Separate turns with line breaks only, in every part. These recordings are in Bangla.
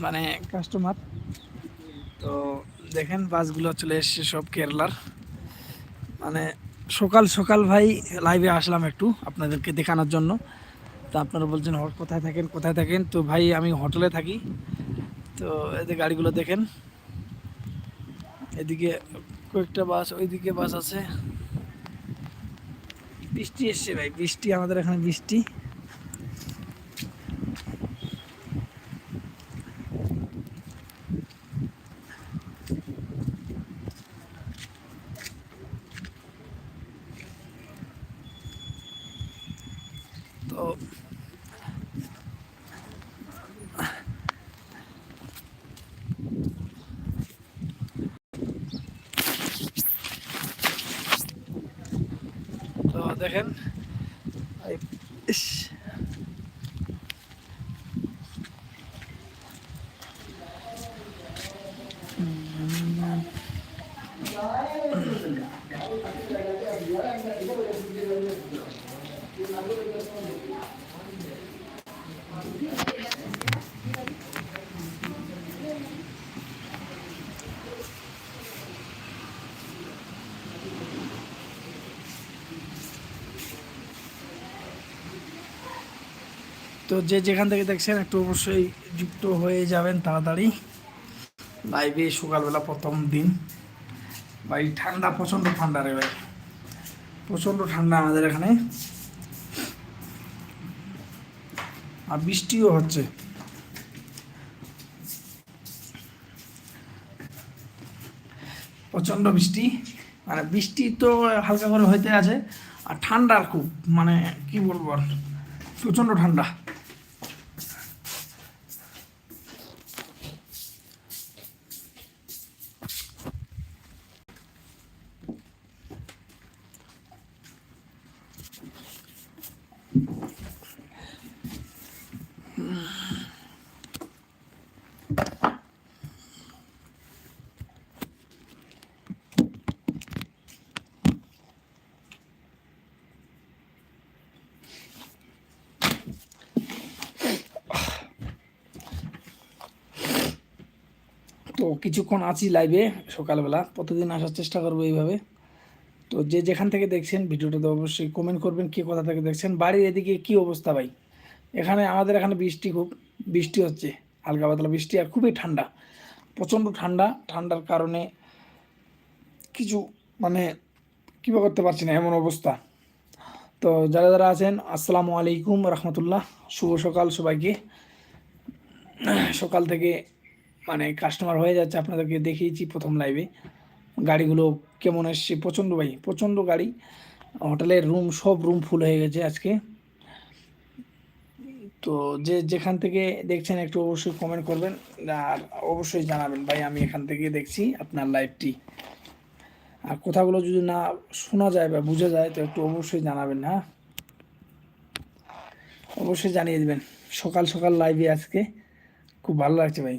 মানে কাস্টমার তো দেখেন বাসগুলো চলে এসছে সব কেরালার মানে সকাল সকাল ভাই লাইভে আসলাম একটু আপনাদেরকে দেখানোর জন্য। তো আপনারা বলছেন "হ- কোথায় থাকেন? কোথায় থাকেন? তো ভাই আমি হোটেলে থাকি। তো এদের গাড়িগুলো দেখেন। এদিকে কয়েকটা বাস, ওইদিকে বাস আছে। বৃষ্টি এসছে ভাই, বৃষ্টি, আমাদের এখানে বৃষ্টি। তো তো দেখেন এই- ইস। তো যে যেখান থেকে দেখছেন একটু অবশ্যই যুক্ত হয়ে যাবেন তাড়াতাড়ি। লাইভে সকালবেলা প্রথম দিন। ভাই, ঠান্ডা, প্রচণ্ড ঠান্ডা রে ভাই। প্রচণ্ড ঠান্ডা আমাদের এখানে। আর বৃষ্টিও হচ্ছে। প্রচণ্ড বৃষ্টি। মানে বৃষ্টি তো হালকা করে হইতে আছে। আর ঠান্ডার খুব মানে কি বলব আর। প্রচণ্ড ঠান্ডা। তো কিছুক্ষণ আছি লাইভে সকালবেলা। প্রতিদিন আসার চেষ্টা করব এইভাবে। তো যে যেখান থেকে দেখছেন ভিডিওটাতে অবশ্যই কমেন্ট করবেন, কে কোথা থেকে দেখছেন, বাড়ির এদিকে কি অবস্থা ভাই? এখানে আমাদের এখানে বৃষ্টি খুব, বৃষ্টি হচ্ছে, হালকা পাতলা বৃষ্টি আর খুবই ঠান্ডা, প্রচণ্ড ঠান্ডা। ঠান্ডার কারণে কিছু মানে কী করতে পারছি না, এমন অবস্থা। তো যারা যারা আছেন, আসসালামু আলাইকুম রহমতুল্লাহ, শুভ সকাল সবাইকে। সকাল থেকে মানে কাস্টমার হয়ে যাচ্ছে, আপনাদেরকে দেখিয়েছি প্রথম লাইভে গাড়িগুলো কেমন এসছে? প্রচণ্ড ভাই, প্রচণ্ড গাড়ি। হোটেলের রুম সব রুম ফুল হয়ে গেছে আজকে। তো যে যেখান থেকে দেখছেন, একটু অবশ্যই কমেন্ট করবেন আর অবশ্যই জানাবেন। ভাই, আমি এখান থেকে দেখছি আপনার লাইভটি আর কথাগুলো যদি না শোনা যায় বা বোঝা যায়, তো একটু অবশ্যই জানাবেন হ্যাঁ? অবশ্যই জানিয়ে দেবেন। সকাল সকাল লাইভে আজকে। খুব ভালো লাগছে ভাই।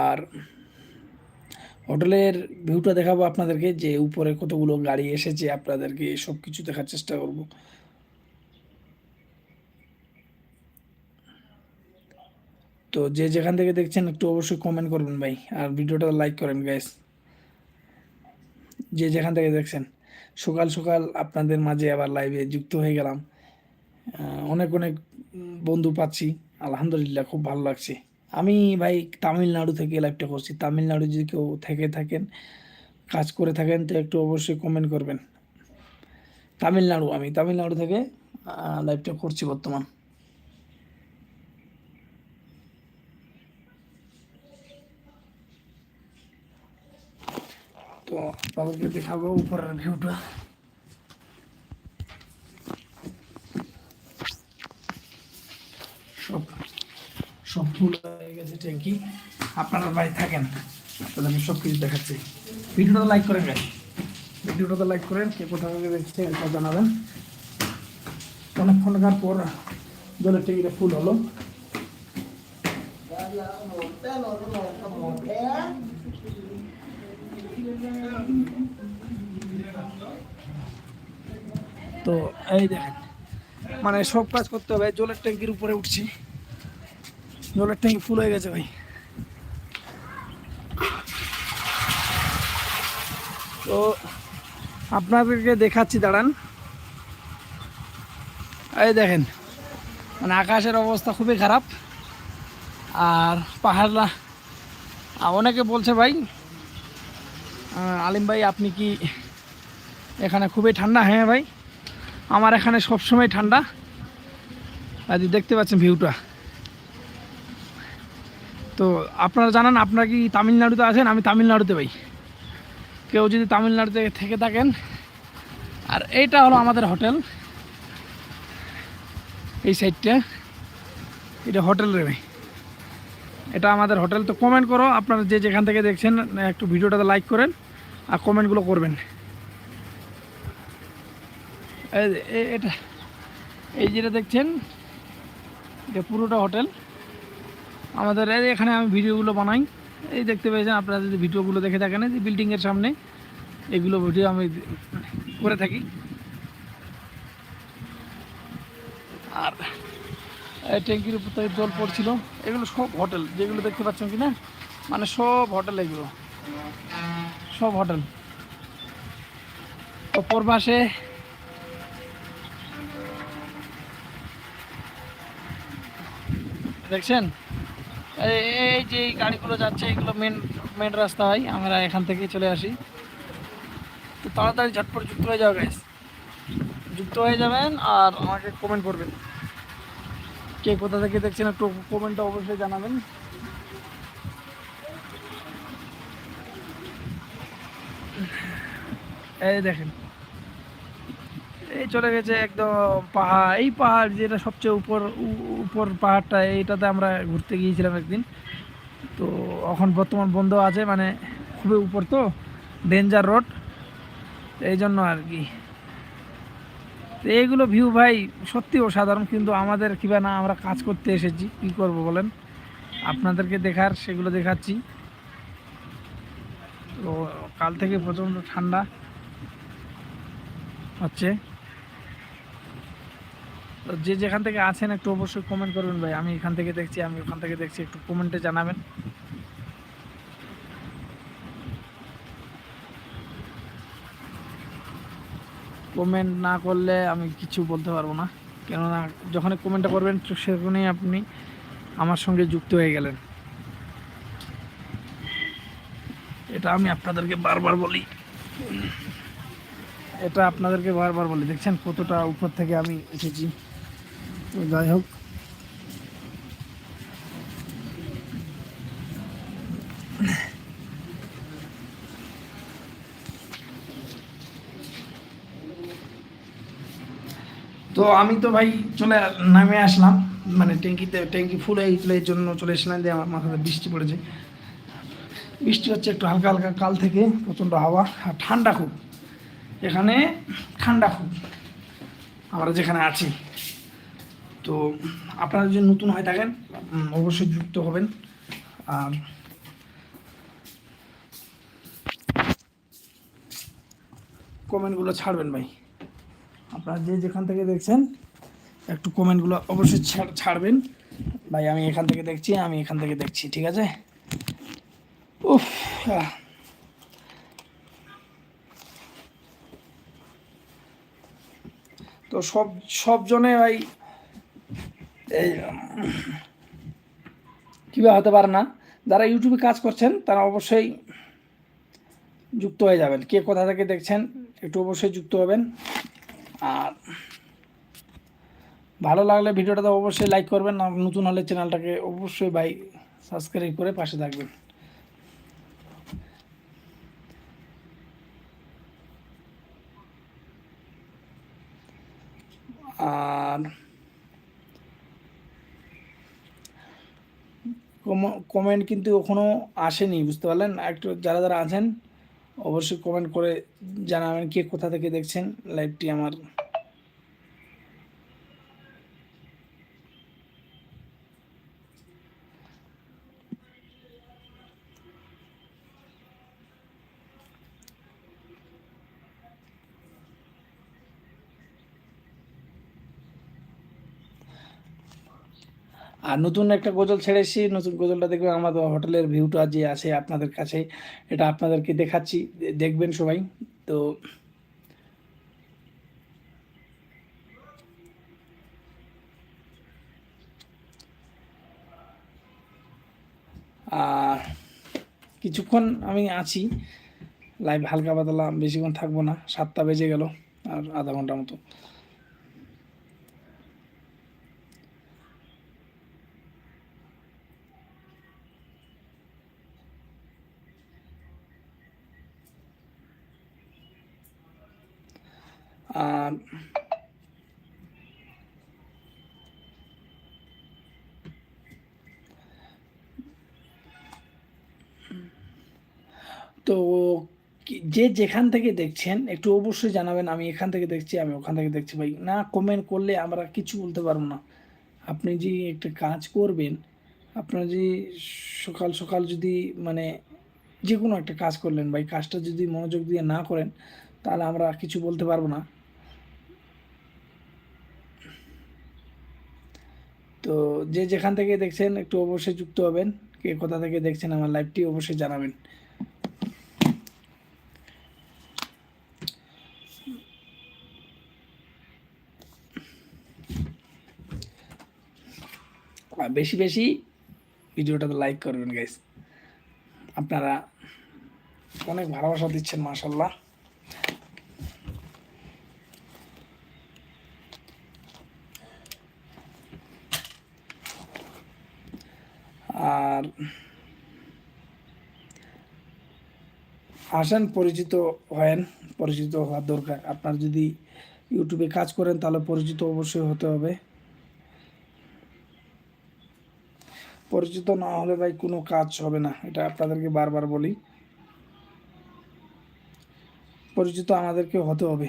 আর হোটেলের ভিউটা দেখাবো আপনাদেরকে যে উপরে কতগুলো গাড়ি এসেছে, আপনাদেরকে সব কিছু দেখার চেষ্টা করব। তো যে যেখান থেকে দেখছেন একটু অবশ্যই কমেন্ট করবেন ভাই, আর ভিডিওটা লাইক করেন গাইস যে যেখান থেকে দেখছেন, সকাল সকাল আপনাদের মাঝে আবার লাইভে যুক্ত হয়ে গেলাম। অনেক অনেক বন্ধু পাচ্ছি, আলহামদুলিল্লাহ খুব ভালো লাগছে। আমি ভাই তামিলনাড়ু থেকে লাইভটা করছি। তামিলনাড়ু যদি কেউ থেকে থাকেন, কাজ করে থাকেন, তো একটু অবশ্যই কমেন্ট করবেন। তামিলনাড়ু, আমি তামিলনাড়ু থেকে লাইভটা করছি বর্তমান। তো আপনাদেরকে দেখাবো উপরের ভিউটা সব সব ফুল হয়ে গেছে, ট্যাঙ্কি। আপনারা বাড়ি থাকেন আপনাদেরকে সব কিছু দেখাচ্ছি। ভিডিওটা লাইক করেন গাই ভিডিওটা লাইক করেন, কে কোথা থেকে দেখছে এটা জানাবেন। অনেকক্ষণকার পর জলের ট্যাঙ্কিটা ফুল হলো। তো এই দেখেন মানে সব কাজ করতে হবে, জলের ট্যাঙ্কির উপরে উঠছি। জলের ট্যাঙ্কি ফুল হয়ে গেছে ভাই। তো আপনাদেরকে দেখাচ্ছি, দাঁড়ান। এই দেখেন মানে আকাশের অবস্থা খুবই খারাপ। আর পাহাড়রা আর অনেকে বলছে ভাই আলিম ভাই, আপনি কি এখানে খুবই ঠান্ডা? হ্যাঁ ভাই, আমার এখানে সবসময় ঠান্ডা। এই দেখতে পাচ্ছেন ভিউটা। তো আপনারা জানান, আপনারা কি তামিলনাড়ুতে আছেন? আমি তামিলনাড়ুতে ভাই। কেউ যদি তামিলনাড়ুতে থেকে থাকেন, আর এইটা হলো আমাদের হোটেল। এই সাইডটা, এটা হোটেল রে ভাই। এটা আমাদের হোটেল, তো কমেন্ট করো, আপনারা যে যেখান থেকে দেখছেন, একটু ভিডিওটাতে লাইক করেন, আর কমেন্টগুলো করবেন। এটা, এই যেটা দেখছেন, এটা পুরোটা হোটেল। আমাদের এখানে আমি ভিডিওগুলো বানাই, এই দেখতে পেয়েছেন আপনারা যদি ভিডিওগুলো দেখে থাকেন, এই বিল্ডিংয়ের সামনে, এগুলো ভিডিও আমি করে থাকি। আর ট্যাঙ্কির উপর থেকে জল পড়ছিল, এগুলো সব হোটেল যেগুলো দেখতে পাচ্ছেন কি না মানে সব হোটেল এগুলো। সব হোটেল অপর পাশে দেখছেন? এই যে এই গাড়িগুলো যাচ্ছে, এগুলো মেন মেন রাস্তা হয় আমরা এখান থেকে চলে আসি। তো তাড়াতাড়ি ঝটপট যুক্ত হয়ে যাও গাইস যুক্ত হয়ে যাবেন আর আমাকে কমেন্ট করবেন। কে কোথা থেকে দেখছেন একটু কমেন্টটা অবশ্যই জানাবেন। এই দেখেন। এই চলে গেছে একদম পাহাড়। এই পাহাড় যেটা সবচেয়ে উপর উপর পাহাড়টা, এইটাতে আমরা ঘুরতে গিয়েছিলাম একদিন। তো এখন বর্তমান বন্ধ আছে মানে খুবই উপর তো ডেঞ্জার রোড এই জন্য আর কি। তো এইগুলো ভিউ ভাই, সত্যি অসাধারণ, কিন্তু আমাদের কিবা না, আমরা কাজ করতে এসেছি। কি করব বলেন? আপনাদেরকে দেখার, সেগুলো দেখাচ্ছি। তো কাল থেকে প্রচণ্ড ঠান্ডা হচ্ছে। যে যেখান থেকে আছেন একটু অবশ্যই কমেন্ট করবেন ভাই। আমি এখান থেকে দেখছি, আমি ওখান থেকে দেখছি, একটু কমেন্টে জানাবেন। কমেন্ট না করলে আমি কিছু বলতে পারব না। কেননা যখনই কমেন্টটা করবেন সেখানেই আপনি আমার সঙ্গে যুক্ত হয়ে গেলেন। এটা আমি আপনাদেরকে বারবার বলি। এটা আপনাদেরকে বারবার বলি। দেখছেন কতটা উপর থেকে আমি এসেছি। যাই হোক। তো আমি তো ভাই চলে নামে আসলাম মানে ট্যাঙ্কিতে, ট্যাঙ্কি ফুল হয়ে এই জন্য চলে এসলাম দিয়ে আমার মাথাতে বৃষ্টি পড়েছে। বৃষ্টি হচ্ছে একটু হালকা হালকা কাল থেকে, প্রচণ্ড হাওয়া আর ঠান্ডা খুব। এখানে ঠান্ডা খুব। আমরা যেখানে আছি। তো আপনারা যদি নতুন হয়ে থাকেন অবশ্যই যুক্ত হবেন। আর কমেন্টগুলো ছাড়বেন ভাই। আপনারা যে যেখান থেকে দেখছেন, একটু কমেন্টগুলো অবশ্যই ছাড়- ছাড়বেন। ভাই, আমি এখান থেকে দেখছি, আমি এখান থেকে দেখছি, ঠিক আছে? উফ। তো সব সব জনে ভাই এই কীভাবে হতে পারে না? যারা ইউটিউবে কাজ করছেন, তারা অবশ্যই যুক্ত হয়ে যাবেন। কে কোথা থেকে দেখছেন, একটু অবশ্যই যুক্ত হবেন। আর ভালো লাগলে ভিডিওটাতে অবশ্যই লাইক করবেন নতুন হলে চ্যানেলটাকে অবশ্যই বাই সাবস্ক্রাইব করে পাশে থাকবেন। আর কমেন্ট কিন্তু এখনও আসেনি, বুঝতে পারলেন? একটু যারা যারা আছেন, অবশ্যই কমেন্ট করে জানাবেন কে কোথা থেকে দেখছেন লাইভটি আমার। আর নতুন একটা গজল ছেড়েছি নতুন গজলটা দেখবেন আমাদের হোটেলের ভিউটা যে আছে আপনাদের কাছে, এটা আপনাদেরকে দেখাচ্ছি। দেখবেন সবাই। তো আর কিছুক্ষণ আমি আছি। লাইভ হালকা পাতলা, বেশিক্ষণ থাকব না। সাতটা বেজে গেল, আর আধা ঘণ্টার মতো আর তো কি- যে যেখান থেকে দেখছেন, একটু অবশ্যই জানাবেন, আমি এখান থেকে দেখছি, আমি ওখান থেকে দেখছি। ভাই, না কমেন্ট করলে আমরা কিছু বলতে পারব না। আপনি যে একটা কাজ করবেন, আপনার যে সকাল সকাল যদি মানে যে কোনো একটা কাজ করলেন, ভাই, কাজটা যদি মনোযোগ দিয়ে না করেন, তাহলে আমরা কিছু বলতে পারব না। তো যে যেখান থেকে দেখছেন, একটু অবশ্যই যুক্ত হবেন, কে কোথা থেকে দেখছেন, আমার লাইভটি অবশ্যই জানাবেন আর বেশি বেশি ভিডিওটাতে লাইক করবেন গাইস আপনারা অনেক ভালোবাসা দিচ্ছেন মাশাল্লাহ আর আসেন, পরিচিত হয়েন, পরিচিত হওয়ার দরকার। আপনার যদি ইউটিউবে কাজ করেন, তাহলে পরিচিত অবশ্যই হতে হবে। পরিচিত না হলে ভাই কোনো কাজ হবে না। এটা আপনাদেরকে বারবার বলি। পরিচিত আমাদেরকে হতে হবে।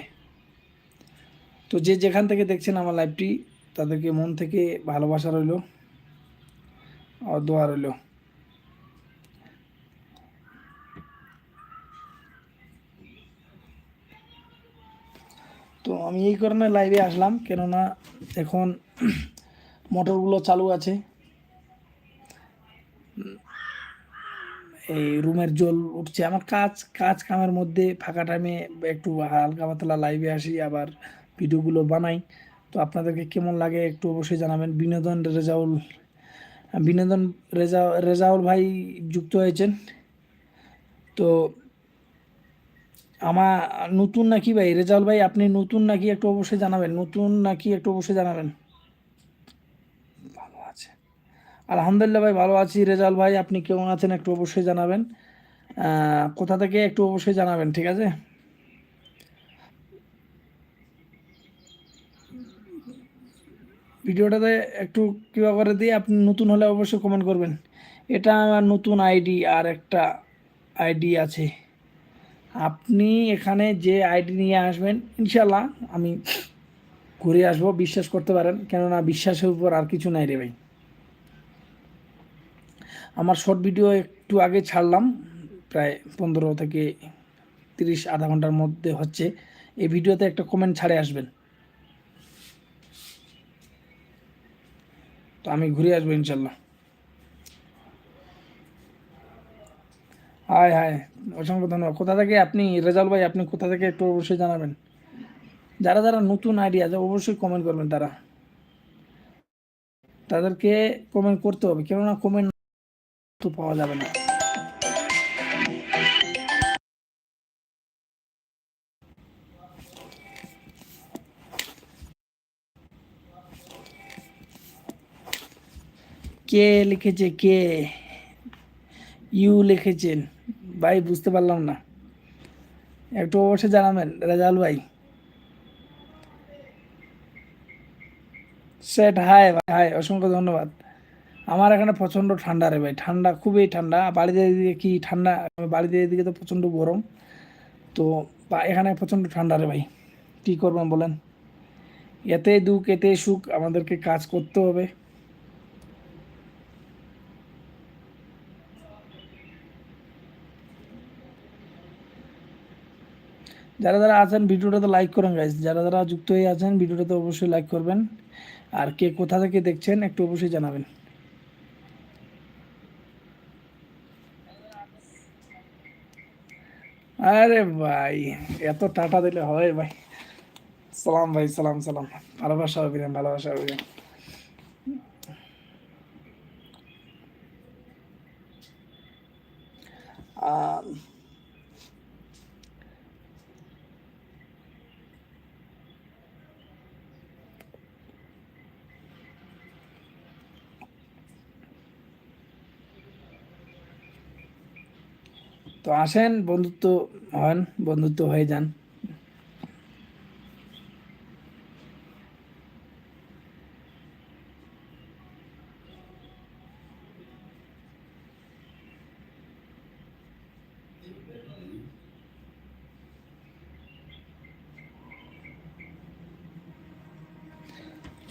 তো যে যেখান থেকে দেখছেন আমার লাইভটি, তাদেরকে মন থেকে ভালোবাসা রইল, আর দোয়া রইল। তো আমি এই কারণে লাইভে আসলাম, কেননা এখন মোটরগুলো চালু আছে। এই রুমের জল উঠছে। আমার কাজ কাজ কামের মধ্যে ফাঁকা টাইমে একটু হালকা পাতলা লাইভে আসি, আবার ভিডিওগুলো বানাই। তো আপনাদেরকে কেমন লাগে একটু অবশ্যই জানাবেন। বিনোদন রেজাউল, বিনোদন রেজা, রেজাউল ভাই যুক্ত হয়েছেন। তো আমার নতুন নাকি ভাই? রেজাউল ভাই, আপনি নতুন নাকি একটু অবশ্যই জানাবেন। নতুন নাকি একটু অবশ্যই জানাবেন ভালো আছে আলহামদুলিল্লাহ ভাই, ভালো আছি। রেজাউল ভাই, আপনি কেমন আছেন একটু অবশ্যই জানাবেন। কোথা থেকে একটু অবশ্যই জানাবেন, ঠিক আছে? ভিডিওটাতে একটু কিবা করে দিয়ে আপনি নতুন হলে অবশ্যই কমেন্ট করবেন। এটা আমার নতুন আইডি আর একটা আইডি আছে। আপনি এখানে যে আইডি নিয়ে আসবেন ইনশাল্লাহ আমি ঘুরে আসব, বিশ্বাস করতে পারেন। কেননা বিশ্বাসের উপর আর কিছু নাই রে ভাই। আমার শর্ট ভিডিও একটু আগে ছাড়লাম, প্রায় পনেরো থেকে তিরিশ আধা ঘণ্টার মধ্যে হচ্ছে। এই ভিডিওতে একটা কমেন্ট ছাড়ে আসবেন। তো আমি ঘুরে আসব ইনশাল্লাহ। হায় হায়, অসংখ্য ধন্যবাদ। কোথা থেকে আপনি রেজাল ভাই, আপনি কোথা থেকে একটু অবশ্যই জানাবেন? যারা যারা নতুন আইডিয়া আছে, অবশ্যই কমেন্ট করবেন তারা। তাদেরকে কমেন্ট করতে হবে, কেননা কমেন্ট তো পাওয়া যাবে না। কে লিখেছে কে? ইউ লিখেছেন। ভাই, বুঝতে পারলাম না। একটু অবশ্যই জানাবেন রেজাল ভাই। সেট, হাই, ভাই, হাই, অসংখ্য ধন্যবাদ। আমার এখানে প্রচণ্ড ঠান্ডা রে ভাই, ঠান্ডা খুবই ঠান্ডা। বাড়িতে এদিকে কি ঠান্ডা? বাড়িতে এদিকে তো প্রচণ্ড গরম। তো এখানে প্রচণ্ড ঠান্ডা রে ভাই। কী করবেন বলেন? এতে দুঃখ, এতে সুখ, আমাদেরকে কাজ করতে হবে। যারা যারা আছেন, ভিডিওটাতে লাইক করেন গাইজ যারা যারা যুক্ত হয়ে আছেন, ভিডিওটাতে অবশ্যই লাইক করবেন। আর কে কোথা থেকে দেখছেন, একটু অবশ্যই জানাবেন। আরে ভাই, এত টাটা দিলে হয় ভাই। সালাম ভাই, সালাম সালাম। ভালোবাসা অভিনয় ভালোবাসা অভিনয় তো আসেন, বন্ধুত্ব হন, বন্ধুত্ব হয়ে যান।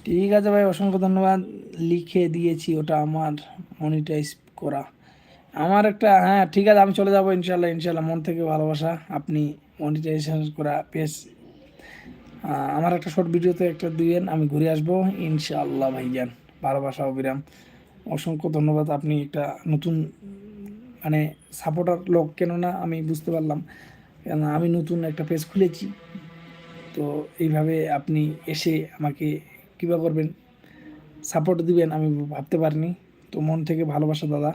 ঠিক আছে ভাই, অসংখ্য ধন্যবাদ। লিখে দিয়েছি ওটা আমার মনিটাইজ করা। আমার একটা হ্যাঁ ঠিক আছে, আমি চলে যাব ইনশাল্লাহ ইনশাল্লাহ মন থেকে ভালোবাসা। আপনি মনিটাইজেশন করা পেজ আমার একটা শর্ট ভিডিওতে একটা দিবেন আমি ঘুরে আসব, ইনশাআল্লাহ, ভাইজান। ভালোবাসা, অবিরাম। অসংখ্য ধন্যবাদ, আপনি একটা নতুন মানে সাপোর্টার লোক, কেননা আমি বুঝতে পারলাম কেন আমি নতুন একটা পেজ খুলেছি। তো এইভাবে আপনি এসে আমাকে কৃপা করবেন সাপোর্ট দিবেন, আমি ভাবতে পারিনি। তো মন থেকে ভালোবাসা, দাদা।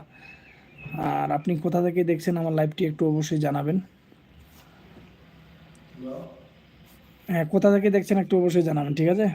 আর আপনি কোথা থেকে দেখছেন আমার লাইভটি একটু অবশ্যই জানাবেন। হ্যাঁ কোথা থেকে দেখছেন একটু অবশ্যই জানাবেন ঠিক আছে?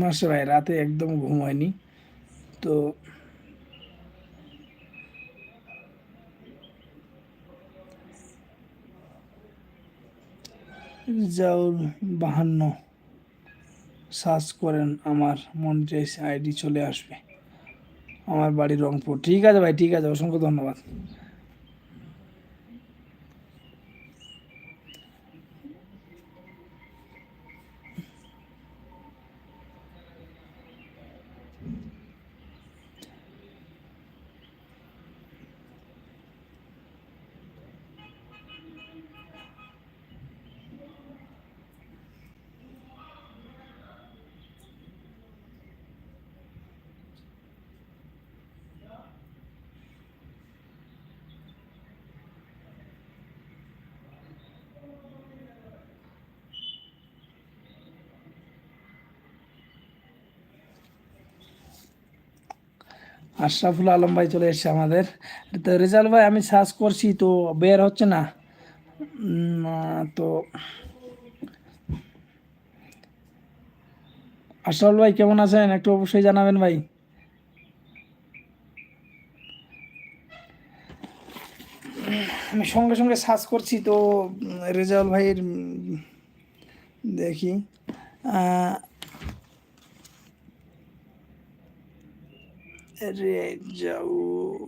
ঘুম আসছে ভাই, রাতে একদম ঘুম হয়নি। তো রিজাউল বাহান্ন, সার্চ করেন, আমার মনিটাইজ আইডি চলে আসবে। আমার বাড়ি রংপুর। ঠিক আছে ভাই, ঠিক আছে, অসংখ্য ধন্যবাদ। আশরাফুল আলম ভাই চলে এসছে আমাদের। তো রেজাল্ট ভাই আমি সার্চ করছি তো বের হচ্ছে না। তো আশরাফুল ভাই কেমন আছেন? একটু অবশ্যই জানাবেন ভাই। আমি সঙ্গে সঙ্গে সার্চ করছি তো রেজাউল ভাইয়ের উম, দেখি আহ, রেজাউল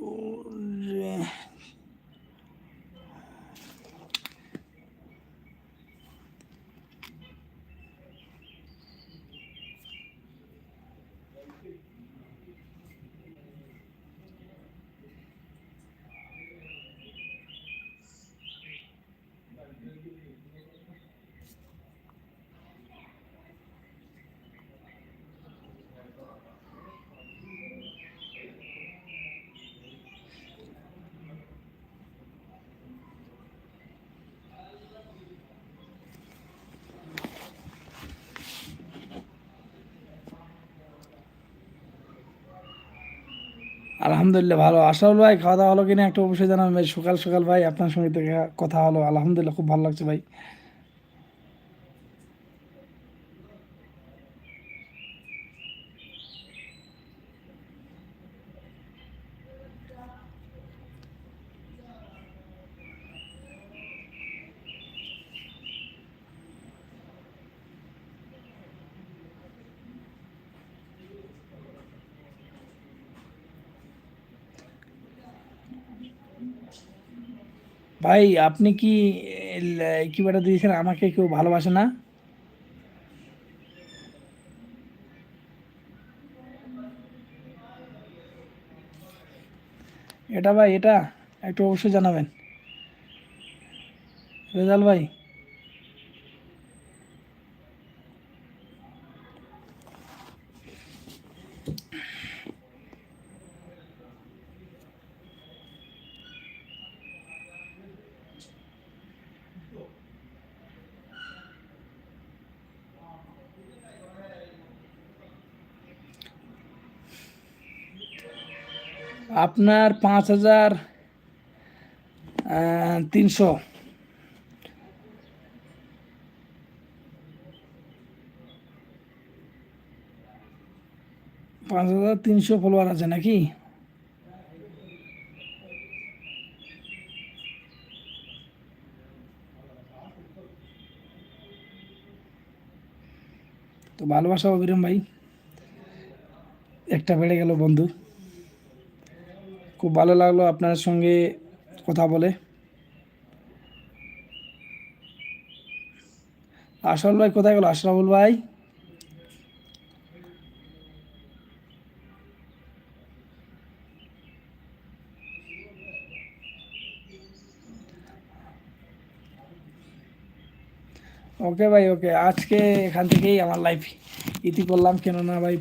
আলহামদুলিল্লাহ, ভালো। আশরাফুল ভাই খাওয়া দাওয়া হলো কিনা একটু অবশ্যই জানাবেন ভাই। সকাল সকাল ভাই, আপনার সঙ্গে কথা হলো। আলহামদুলিল্লাহ, খুব ভালো লাগছে ভাই। ভাই, আপনি কি কি বেটা দিয়েছেন? আমাকে কেউ ভালোবাসে না? এটা ভাই, এটা একটু অবশ্যই জানাবেন। রেজাল ভাই। আপনার পাঁচ হাজার তিনশো। পাঁচ হাজার তিনশো ফলোয়ার আছে নাকি? তো ভালোবাসা অবিরম ভাই। একটা বেড়ে গেল বন্ধু। খুব ভালো লাগল আপনার সঙ্গে কথা বলে। আশরাফুল ভাই কোথায় গেল? আশরাফুল ভাই? ওকে ভাই ওকে আজকে এখান থেকেই আমার লাইফ ইতি করলাম কেননা ভাই,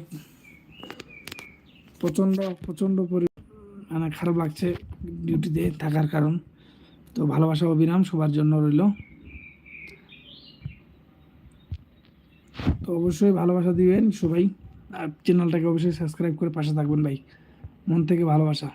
প্রচণ্ড প্রচণ্ড পরি মানে খারাপ লাগছে ডিউটিতে থাকার কারণ। তো ভালোবাসা অবিরাম সবার জন্য রইল। তো অবশ্যই ভালোবাসা দিবেন সবাই। আর চ্যানেলটাকে অবশ্যই সাবস্ক্রাইব করে পাশে থাকবেন ভাই। মন থেকে ভালোবাসা।